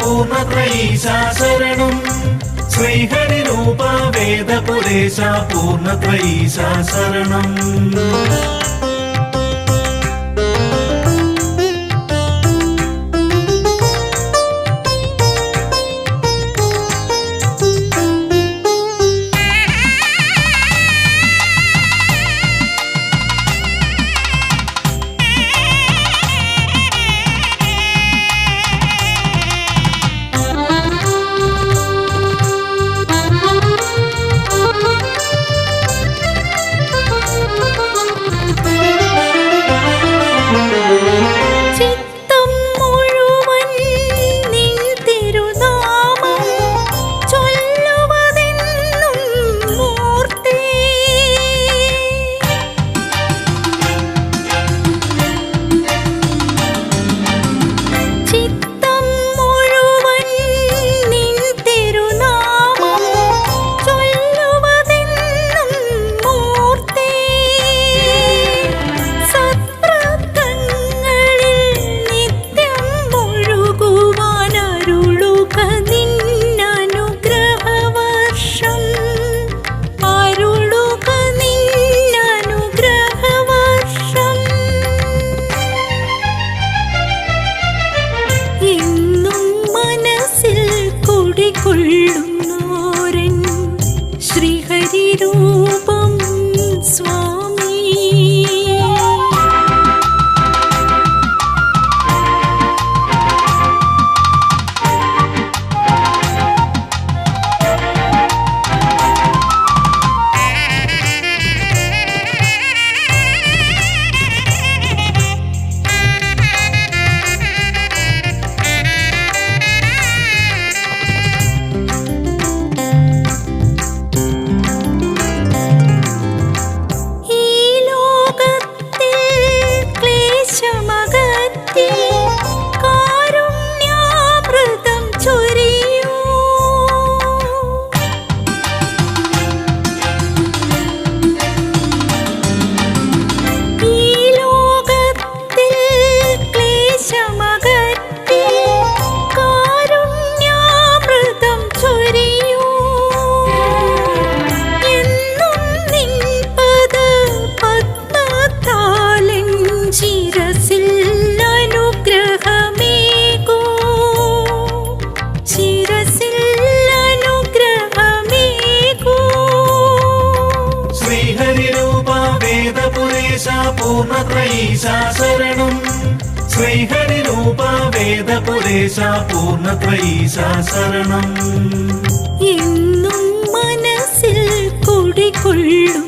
പൂർണത്ര ഈശാശരണം ശ്രീഹരി രൂപ വേദപുരേശ പൂർണത്ര teeth. quero പൂർണത്രയീശാശരണം ശ്രീഹരിരൂപ വേദപുരേശ പൂർണത്രയീശാശരണം എന്നും മനസ്സിൽ കൊടികൊള്ളും